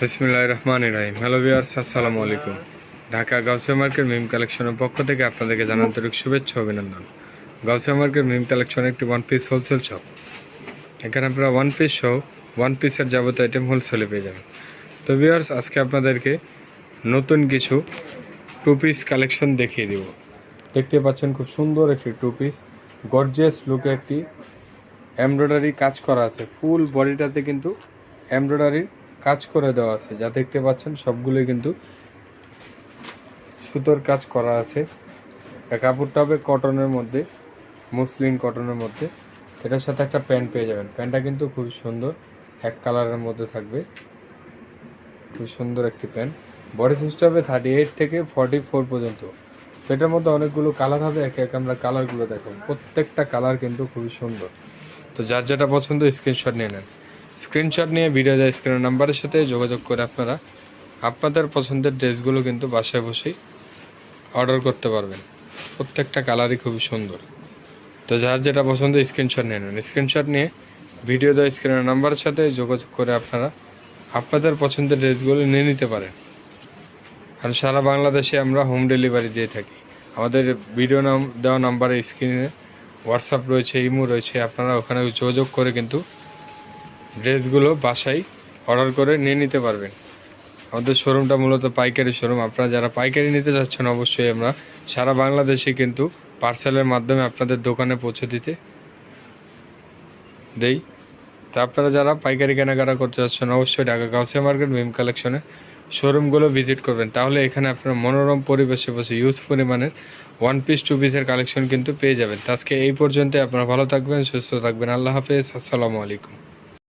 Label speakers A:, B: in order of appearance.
A: বিসমিল্লাহ রহমান রাহিম hello viewers, আসসালামু আলাইকুম। ঢাকা গাউসিয়া মার্কেট মিম কালেকশনের পক্ষ থেকে আপনাদেরকে জানান আন্তরিক শুভেচ্ছা অভিনন্দন। গাউসিয়া মার্কেট মিম কালেকশন একটি ওয়ান পিস হোলসেল শপ এখানে আপনারা ওয়ান পিস সহ ওয়ান পিসের যাবতীয় আইটেম হোলসেলে পেয়ে যাবেন। তো ভিউয়ার্স, আজকে আপনাদেরকে নতুন কিছু টু পিস কালেকশন দেখিয়ে দিব। দেখতে পাচ্ছেন খুব সুন্দর একটি টু পিস গর্জিয়াস লুকে একটি এমব্রয়ডারি কাজ করা আছে। ফুল বডিটাতে কিন্তু এমব্রয়ডারির কাজ করে দেওয়া আছে। যা দেখতে পাচ্ছেন, সবগুলোই কিন্তু সুতোর কাজ করা আছে। কাপড়টা হবে কটনের মধ্যে, মুসলিন কটনের মধ্যে। এটার সাথে একটা প্যান্ট পেয়ে যাবেন। প্যান্টটা কিন্তু খুব সুন্দর, এক কালারের মধ্যে থাকবে। খুব সুন্দর একটি প্যান্ট। বডি সিস্টেম হবে থার্টি এইট থেকে ফর্টি ফোর পর্যন্ত এটার মধ্যে অনেকগুলো কালার হবে, একে একে আমরা কালারগুলো দেখো প্রত্যেকটা কালার কিন্তু খুবই সুন্দর। তো যার যেটা পছন্দ স্ক্রিনশট নিয়ে নেন। স্ক্রিনশট নিয়ে ভিডিও যায় স্ক্রিনের নাম্বারের সাথে, যোগাযোগ করে আপনারা। আপনাদের পছন্দের ড্রেসগুলো কিন্তু বাসায় বসেই অর্ডার করতে পারবেন। প্রত্যেকটা কালারই খুবই সুন্দর। তো যার যেটা পছন্দ স্ক্রিনশট নিয়ে নেন। স্ক্রিনশট নিয়ে ভিডিও দেওয়া স্ক্রিনের নাম্বারের সাথে, যোগাযোগ করে আপনারা আপনাদের পছন্দের ড্রেসগুলো নিয়ে নিতে পারেন। আর সারা বাংলাদেশে আমরা হোম ডেলিভারি দিয়ে থাকি। আমাদের ভিডিও নাম, দেওয়া নাম্বারে স্ক্রিনে হোয়াটসঅ্যাপ রয়েছে ইমো রয়েছে, আপনারা ওখানে যোগাযোগ করে কিন্তু ড্রেসগুলো বাসায় অর্ডার করে নিয়ে নিতে পারবেন। আমাদের শোরুমটা মূলত পাইকারি শোরুম। আপনারা যারা পাইকারি নিতে চাচ্ছেন, অবশ্যই আমরা সারা বাংলাদেশে কিন্তু পার্সেলের মাধ্যমে আপনাদের দোকানে পৌঁছে দিতে দেই। তা আপনারা যারা পাইকারি কেনাকাটা করতে চাচ্ছেন, অবশ্যই ঢাকা গাউসিয়া মার্কেট মিম কালেকশনে শোরুমগুলো ভিজিট করবেন। তাহলে এখানে আপনারা মনোরম পরিবেশে বসে ইউজ পরিমাণের ওয়ান পিস টু পিসের কালেকশন কিন্তু পেয়ে যাবেন। আজকে এই পর্যন্ত আপনারা ভালো থাকবেন, সুস্থ থাকবেন। আল্লাহ হাফেজ। আসসালামু আলাইকুম।